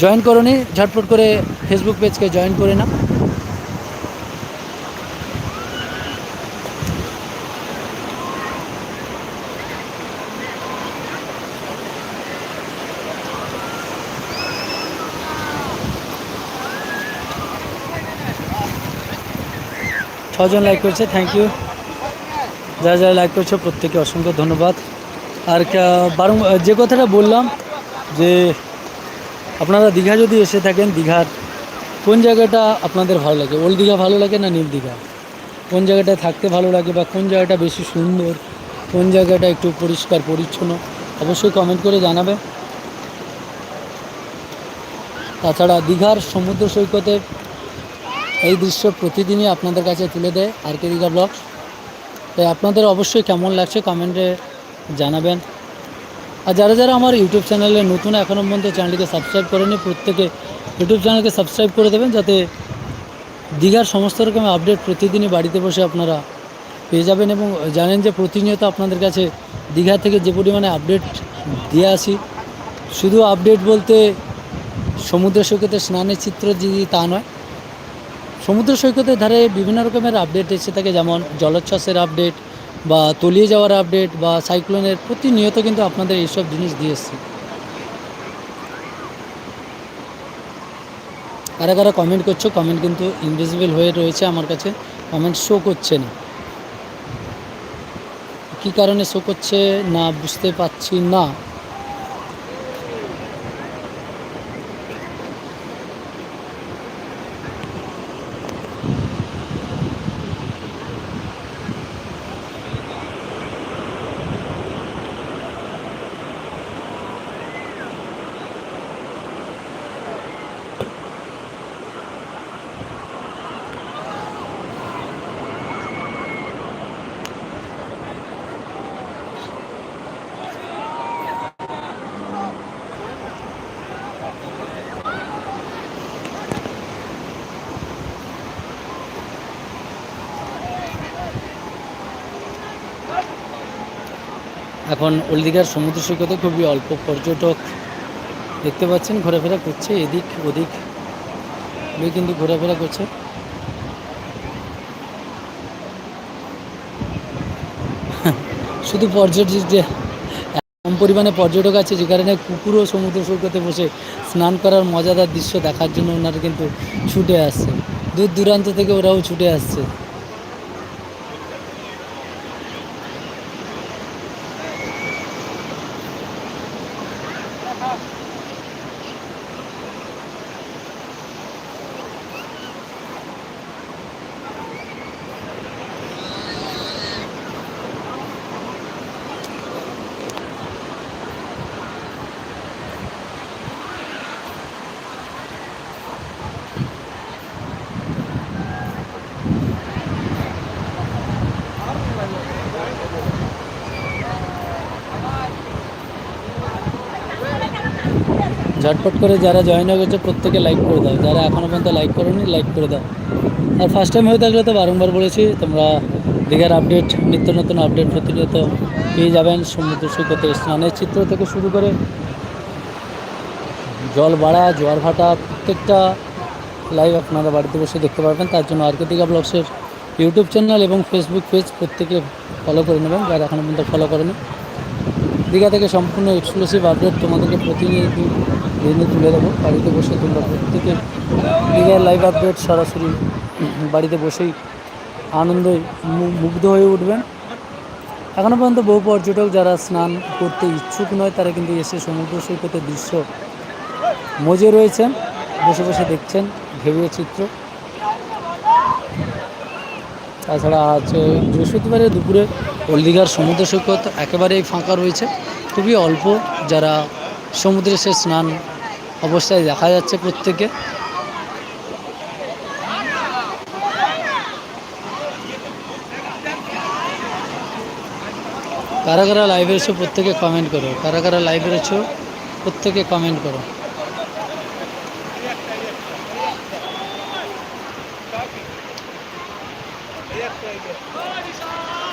Join করনি ঝটপট করে ফেসবুক পেজকে জয়েন করে না ছজন লাইক করেছে থ্যাংক ইউ যারা যারা লাইক করছ প্রত্যেকে অসংখ্য ধন্যবাদ। আর বারং- যে কথাটা বললাম, যে আপনারা দীঘা যদি এসে থাকেন, দীঘার কোন জায়গাটা আপনাদের ভালো লাগে? ওল্ড দীঘা ভালো লাগে না নীল দীঘা? কোন জায়গাটা থাকতে ভালো লাগে বা কোন জায়গাটা বেশি সুন্দর? কোন জায়গাটা একটু পরিষ্কার, পরিচ্ছন্ন? অবশ্যই কমেন্ট করে জানাবে তাছাড়া দীঘার সমুদ্র সৈকতের এই দৃশ্য প্রতিদিনই আপনাদের কাছে তুলে দেয় আর কে দীঘা ব্লগস তাই আপনাদের অবশ্যই কেমন লাগছে কমেন্টে জানাবেন। আর যারা যারা আমার ইউটিউব চ্যানেলে নতুন এখনও পর্যন্ত চ্যানেলটিকে সাবস্ক্রাইব করেনি প্রত্যেকে ইউটিউব চ্যানেলকে সাবস্ক্রাইব করে দেবেন যাতে দীঘার সমস্ত রকমের আপডেট প্রতিদিনই বাড়িতে বসে আপনারা পেয়ে যাবেন এবং জানেন যে প্রতিনিয়ত আপনাদের কাছে দীঘা থেকে যে পরিমাণে আপডেট দিয়ে আসি, শুধু আপডেট বলতে সমুদ্র সৈকতে স্নানের চিত্র যদি তা নয়, সমুদ্র সৈকতের ধারে বিভিন্ন রকমের আপডেট এসে থাকে, যেমন জলোচ্ছ্বাসের আপডেট বা তলিয়ে যাওয়ার আপডেট বা সাইক্লোনের প্রতিনিয়ত কিন্তু আপনাদের এইসব জিনিস দিয়ে এসছি। কারা কারা কমেন্ট করছ কমেন্ট কিন্তু ইনভিজিবল হয়ে রয়েছে আমার কাছে। কমেন্ট শো করছে না। কী কারণে শো করছে না, বুঝতে পারছি না। এখন ওলদিঘার সমুদ্র সৈকতে খুবই অল্প পর্যটক দেখতে পাচ্ছেন, ঘোরাফেরা করছে এদিক ওদিক। কিন্তু ঘোরাফেরা করছে। শুধু পর্যটক যে কম পরিমাণে পর্যটক আছে যে কারণে কুকুরও সমুদ্র সৈকতে বসে স্নান করার মজাদার দৃশ্য দেখার জন্য ওনারা কিন্তু ছুটে আসছে। দূর দূরান্ত থেকে ওরাও ছুটে আসছে। ঝটপট করে যারা জয়েন হয়ে গেছে প্রত্যেকে লাইক করে দাও। যারা এখনও পর্যন্ত লাইক করেনি লাইক করে দাও। আর ফার্স্ট টাইম হয়ে থাকলে তো বারংবার বলেছি, তোমরা দীঘার আপডেট নিত্য নতুন আপডেট প্রতিনিয়ত পেয়ে যাবেন। সমুদ্র সৈকতে স্নানের চিত্র থেকে শুরু করে জল বাড়া, জোয়ার ভাটা, প্রত্যেকটা লাইভ আপনারা বাড়িতে বসে দেখতে পারবেন। তার জন্য আরকে দীঘা ব্লগসের ইউটিউব চ্যানেল এবং ফেসবুক পেজ প্রত্যেকে ফলো করে নেবেন। যারা এখনও পর্যন্ত ফলো করেনি দীঘা থেকে সম্পূর্ণ এক্সক্লুসিভ আপডেট তোমাদেরকে প্রতিনিধি দিনে তুলে দেবো। বাড়িতে বসে তোমরা প্রত্যেকে দীঘার লাইভ আপডেট সরাসরি বাড়িতে বসেই আনন্দে মুগ্ধ হয়ে উঠবেন। এখনও পর্যন্ত বহু পর্যটক যারা স্নান করতে ইচ্ছুক নয়, তারা কিন্তু এসে সমুদ্র সৈকতের দৃশ্য মজে রয়েছেন, বসে বসে দেখছেন ভেবে চিত্র। তাছাড়া আহ, বৃহস্পতিবারে দুপুরে হলদিঘার সমুদ্র সৈকত একেবারেই ফাঁকা রয়েছে। খুবই অল্প যারা সমুদ্রে সে স্নান অবস্থায় দেখা যাচ্ছে প্রত্যেকে। কারা কারা লাইভে এসো প্রত্যেকে কমেন্ট করো। কারা কারা লাইভে এসো প্রত্যেকে কমেন্ট করো। レフトへ行く。